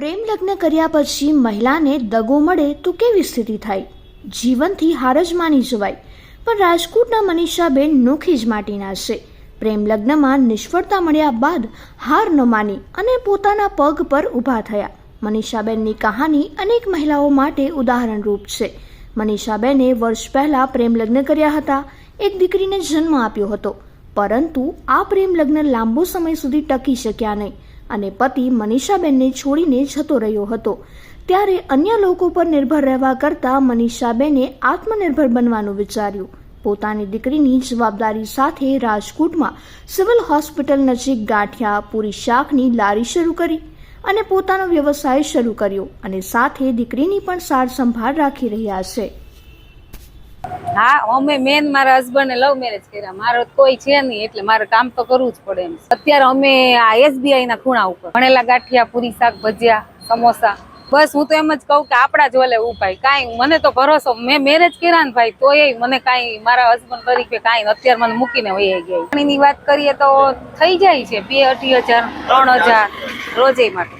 પ્રેમ લગ્ન કર્યા પછી મહિલાને દગો મળે તો કેવી સ્થિતિ થાય? જીવનથી હાર જ માની જવાય. પણ રાજકોટના મનીષાબેન નોખી જ માટીના છે. પ્રેમ લગ્નમાં નિષ્ફળતા મળ્યા બાદ હાર ન માની અને પોતાના પગ પર ઊભા થયા. મનીષાબેનની કહાની અનેક મહિલાઓ માટે ઉદાહરણરૂપ છે. મનીષાબેને વર્ષ પહેલા પ્રેમ લગ્ન કર્યા હતા. એક દીકરીને જન્મ આપ્યો હતો. પરંતુ આ પ્રેમ લગ્ન લાંબો સમય સુધી ટકી શક્યા નહીં. અને પતિ મનીષાબેનને છોડીને જતો રહ્યો હતો. ત્યારે અન્ય લોકો પર નિર્ભર રહેવા કરતાં મનીષાબેને આત્મનિર્ભર બનવાનું વિચાર્યું. પોતાની દીકરીની જવાબદારી સાથે રાજકોટમાં સિવિલ હોસ્પિટલ નજીક ગાંઠિયા પૂરી શાકની લારી શરૂ કરી અને પોતાનો વ્યવસાય શરૂ કર્યો અને સાથે દીકરીની પણ સાર સંભાળ રાખી રહ્યા છે. હા, અમે મેન મારા હસબન્ડે લવ મેરેજ કર્યા. મારો કોઈ છે નહીં, એટલે મારે કામ તો કરવું જ પડે એમ. અત્યારે અમે આ એસબીઆઈ ના ખૂણા ઉપર. ભણેલા ગાંઠિયા, પૂરી, શાક, ભજીયા, સમોસા. બસ હું તો એમ જ કહું કે આપણા જ વલે ઉપાય કાંઈ મને તો ભરોસો, મેં મેરેજ કર્યા ને ભાઈ, તોય મને કાંઈ મારા હસબન્ડ તરીકે કાંઈ અત્યારે મને મૂકીને વહી ગયા પાણીની વાત કરીએ તો થઈ જાય છે બે અઢી હજાર, ત્રણ હજાર રોજે માટે.